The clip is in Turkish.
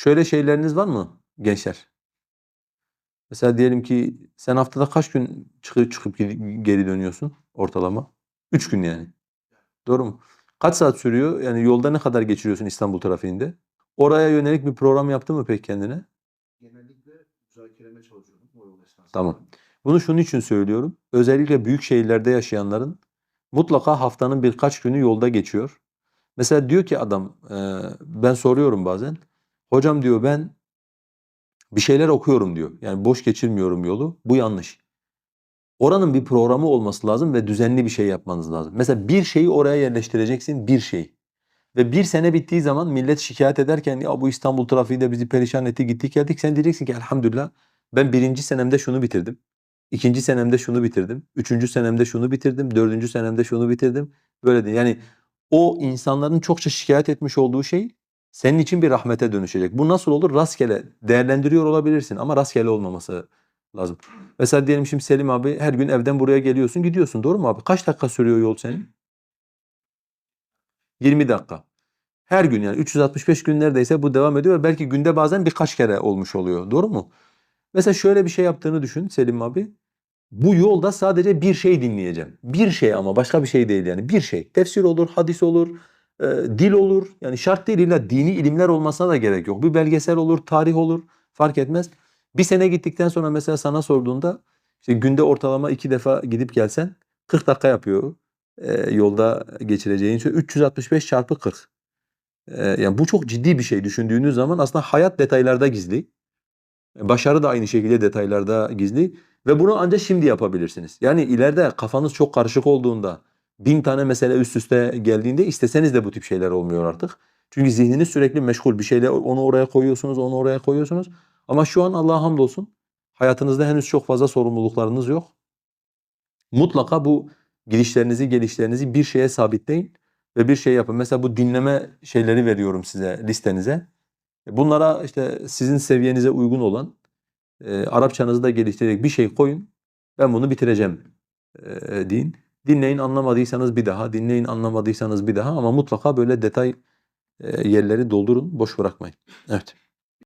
Şöyle şeyleriniz var mı gençler? Mesela diyelim ki sen haftada kaç gün çıkıp, çıkıp geri dönüyorsun ortalama? Üç gün yani. Doğru mu? Kaç saat sürüyor? Yani yolda ne kadar geçiriyorsun İstanbul trafiğinde? Oraya yönelik bir program yaptın mı peki kendine? Genellikle müzakereme çalışıyorum. Tamam. Bunu şunun için söylüyorum. Özellikle büyük şehirlerde yaşayanların mutlaka haftanın birkaç günü yolda geçiyor. Mesela diyor ki adam, ben soruyorum bazen. Hocam diyor ben bir şeyler okuyorum diyor. Yani boş geçirmiyorum yolu. Bu yanlış. Oranın bir programı olması lazım ve düzenli bir şey yapmanız lazım. Mesela bir şeyi oraya yerleştireceksin, bir şey. Ve bir sene bittiği zaman millet şikayet ederken ya bu İstanbul trafiği de bizi perişan etti gittik geldik. Sen diyeceksin ki elhamdülillah ben birinci senemde şunu bitirdim. ikinci senemde şunu bitirdim. Üçüncü senemde şunu bitirdim. Dördüncü senemde şunu bitirdim. Böyle değil. Yani o insanların çokça şikayet etmiş olduğu şey senin için bir rahmete dönüşecek. Bu nasıl olur? Rastgele değerlendiriyor olabilirsin ama rastgele olmaması lazım. Mesela diyelim şimdi Selim abi her gün evden buraya geliyorsun gidiyorsun doğru mu abi? Kaç dakika sürüyor yol senin? 20 dakika. Her gün yani 365 gün neredeyse bu devam ediyor belki günde bazen birkaç kere olmuş oluyor. Doğru mu? Mesela şöyle bir şey yaptığını düşün Selim abi. Bu yolda sadece bir şey dinleyeceğim. Bir şey ama başka bir şey değil yani. Bir şey. Tefsir olur, hadis olur, e, dil olur. Yani şart değil illa dini ilimler olmasına da gerek yok. Bir belgesel olur, tarih olur fark etmez. Bir sene gittikten sonra mesela sana sorduğunda işte günde ortalama iki defa gidip gelsen 40 dakika yapıyor e, yolda geçireceğin süre 365 çarpı 40. E, yani bu çok ciddi bir şey düşündüğünüz zaman aslında hayat detaylarda gizli. Başarı da aynı şekilde detaylarda gizli ve bunu ancak şimdi yapabilirsiniz. Yani ileride kafanız çok karışık olduğunda, bin tane mesele üst üste geldiğinde isteseniz de bu tip şeyler olmuyor artık. Çünkü zihniniz sürekli meşgul. Bir şeyle onu oraya koyuyorsunuz, onu oraya koyuyorsunuz. Ama şu an Allah'a hamdolsun hayatınızda henüz çok fazla sorumluluklarınız yok. Mutlaka bu gidişlerinizi, gelişlerinizi bir şeye sabitleyin ve bir şey yapın. Mesela bu dinleme şeyleri veriyorum size listenize. Bunlara işte sizin seviyenize uygun olan e, Arapçanızı da geliştirecek bir şey koyun. Ben bunu bitireceğim e, deyin. Dinleyin anlamadıysanız bir daha, dinleyin anlamadıysanız bir daha ama mutlaka böyle detay e, yerleri doldurun, boş bırakmayın. Evet.